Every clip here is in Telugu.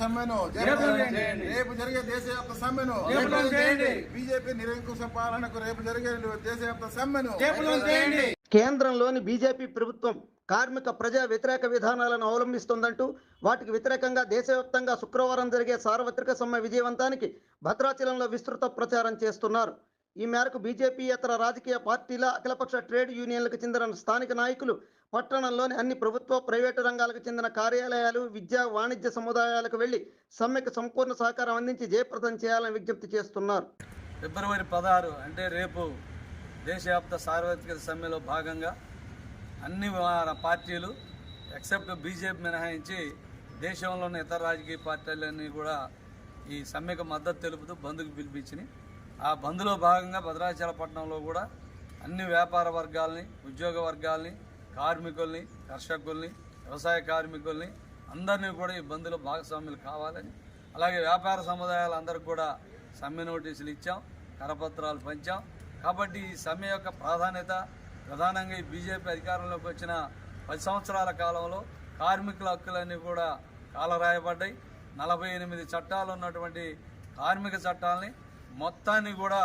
సమ్మెను జయప్రదం చేయండి. రేపు జరిగే దేశవ్యాప్త సమ్మెను. బీజేపీ నిరంకుశ పాలనకు రేపు జరిగే దేశవ్యాప్త సమ్మెను కేంద్రంలోని బీజేపీ ప్రభుత్వం కార్మిక ప్రజా వ్యతిరేక విధానాలను అవలంబిస్తోందంటూ వాటికి వ్యతిరేకంగా దేశవ్యాప్తంగా శుక్రవారం జరిగే సార్వత్రిక సమ్మె విజయవంతానికి భద్రాచలంలో విస్తృత ప్రచారం చేస్తున్నారు. ఈ మేరకు బీజేపీ ఇతర రాజకీయ పార్టీల అఖిలపక్ష ట్రేడ్ యూనియన్లకు చెందిన స్థానిక నాయకులు పట్టణంలోని అన్ని ప్రభుత్వ ప్రైవేటు రంగాలకు చెందిన కార్యాలయాలు విద్యా వాణిజ్య సముదాయాలకు వెళ్ళి సమ్మెకు సంపూర్ణ సహకారం అందించి జయప్రదం చేయాలని విజ్ఞప్తి చేస్తున్నారు. ఫిబ్రవరి పదహారు అంటే రేపు దేశవ్యాప్త సార్వత్రిక సమ్మెలో భాగంగా అన్ని పార్టీలు ఎక్సెప్ట్ బీజేపీ మినహాయించి దేశంలోని ఇతర రాజకీయ పార్టీలన్నీ కూడా ఈ సమ్మెకు మద్దతు తెలుపుతూ బంద్కు పిలిపించినాయి. ఆ బంద్లో భాగంగా భద్రాచలపట్నంలో కూడా అన్ని వ్యాపార వర్గాల్ని ఉద్యోగ వర్గాల్ని కార్మికుల్ని కర్షకుల్ని వ్యవసాయ కార్మికుల్ని అందరినీ కూడా ఈ బంద్లో భాగస్వాములు కావాలని అలాగే వ్యాపార సముదాయాలందరికీ కూడా సమ్మె నోటీసులు ఇచ్చాం కరపత్రాలు పంచాం. కాబట్టి ఈ సమ్మె యొక్క ప్రాధాన్యత ప్రధానంగా ఈ బీజేపీ అధికారంలోకి వచ్చిన పది సంవత్సరాల కాలంలో కార్మికుల హక్కులన్నీ కూడా కాలరాయబడ్డాయి. నలభై ఎనిమిది చట్టాలు ఉన్నటువంటి కార్మిక చట్టాలని మొత్తాన్ని కూడా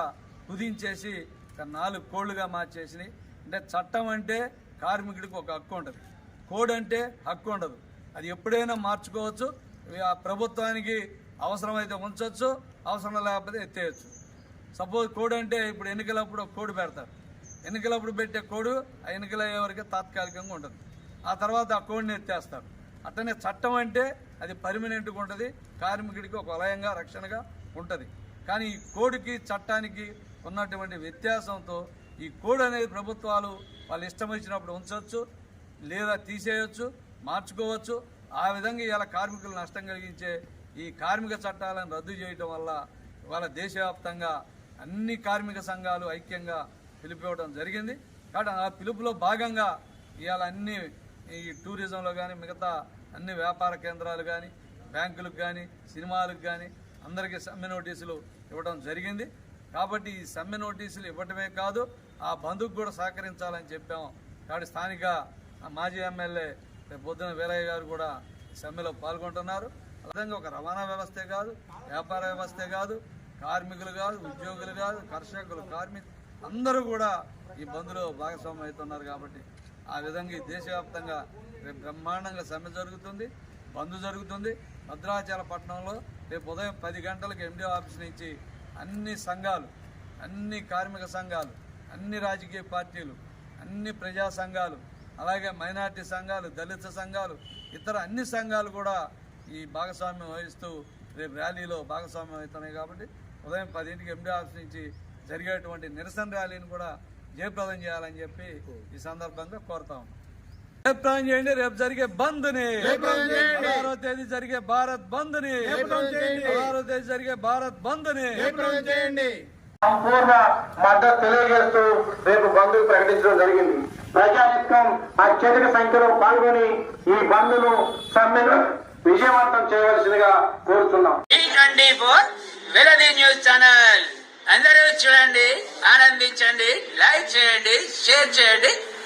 కుదించేసి ఒక నాలుగు కోళ్ళుగా మార్చేసినాయి. అంటే చట్టం అంటే కార్మికుడికి ఒక హక్కు ఉండదు కోడ్ అంటే హక్కు ఉండదు. అది ఎప్పుడైనా మార్చుకోవచ్చు. ఆ ప్రభుత్వానికి అవసరమైతే ఉంచవచ్చు అవసరం లేకపోతే ఎత్తేయచ్చు. సపోజ్ కోడ్ అంటే ఇప్పుడు ఎన్నికలప్పుడు ఒక కోడ్ పెడతారు. ఎన్నికలప్పుడు పెట్టే కోడ్ ఆ ఎన్నికలయ్యే అయ్యే తాత్కాలికంగా ఉంటుంది. ఆ తర్వాత ఆ కోడ్ని ఎత్తేస్తారు. అట్లనే చట్టం అంటే అది పర్మనెంట్గా ఉంటుంది. కార్మికుడికి ఒక వలయంగా రక్షణగా ఉంటుంది. కానీ ఈ కోడ్కి చట్టానికి ఉన్నటువంటి వ్యత్యాసంతో ఈ కోడ్ అనేది ప్రభుత్వాలు వాళ్ళు ఇష్టం వచ్చినప్పుడు ఉంచవచ్చు లేదా తీసేయొచ్చు మార్చుకోవచ్చు. ఆ విధంగా ఇలా కార్మికులు నష్టం కలిగించే ఈ కార్మిక చట్టాలను రద్దు చేయటం వల్ల ఇవాళ దేశవ్యాప్తంగా అన్ని కార్మిక సంఘాలు ఐక్యంగా పిలిపివ్వడం జరిగింది. కాబట్టి ఆ పిలుపులో భాగంగా ఇవాళ అన్ని ఈ టూరిజంలో కానీ మిగతా అన్ని వ్యాపార కేంద్రాలు కానీ బ్యాంకులకు కానీ సినిమాలకు కానీ అందరికీ సమ్మె నోటీసులు ఇవ్వడం జరిగింది. కాబట్టి ఈ సమ్మె నోటీసులు ఇవ్వటమే కాదు ఆ బంధుకు కూడా సహకరించాలని చెప్పాము. కాబట్టి స్థానిక మాజీ ఎమ్మెల్యే బొద్దున పొద్దున వీరయ్య గారు కూడా సమ్మెలో పాల్గొంటున్నారు. ఆ విధంగా ఒక రవాణా వ్యవస్థే కాదు వ్యాపార వ్యవస్థే కాదు కార్మికులు కాదు ఉద్యోగులు కాదు కర్షకులు కార్మికులు అందరూ కూడా ఈ బంద్లో భాగస్వామ్యం అవుతున్నారు కాబట్టి ఆ విధంగా ఈ దేశవ్యాప్తంగా బ్రహ్మాండంగా సమ్మె జరుగుతుంది బంద్ జరుగుతుంది. భద్రాచలపట్నంలో రేపు ఉదయం పది గంటలకు ఎండి ఆఫీస్ నుంచి అన్ని సంఘాలు అన్ని కార్మిక సంఘాలు అన్ని రాజకీయ పార్టీలు అన్ని ప్రజా సంఘాలు అలాగే మైనార్టీ సంఘాలు దళిత సంఘాలు ఇతర అన్ని సంఘాలు కూడా ఈ భాగస్వామ్యం వహిస్తూ రేపు ర్యాలీలో భాగస్వామ్యం అవుతున్నాయి కాబట్టి ఉదయం పదింటికి ఎండి ఆఫీస్ నుంచి జరిగేటువంటి నిరసన ర్యాలీని కూడా జయప్రదం చేయాలని చెప్పి ఈ సందర్భంగా కోరుతా ఉన్నాం. జయప్రదం చేయండి రేపు జరిగే బంద్ని తేదీ జరిగే భారత్ బంద్ని తేదీ జరిగే భారత్ బంద్ని చేయండి. సంపూర్ణ మద్దతు తెలియజేస్తూ రేపు బంద్ ప్రకటించడం జరిగింది. ప్రజానిత్యం అత్యధిక సంఖ్యలో పాల్గొని ఈ బంద్ను సమ్మెను విజయవంతం చేయవలసిందిగా కోరుతున్నాం. వెలది న్యూస్ ఛానల్. అందరూ చూడండి ఆనందించండి లైక్ చేయండి షేర్ చేయండి.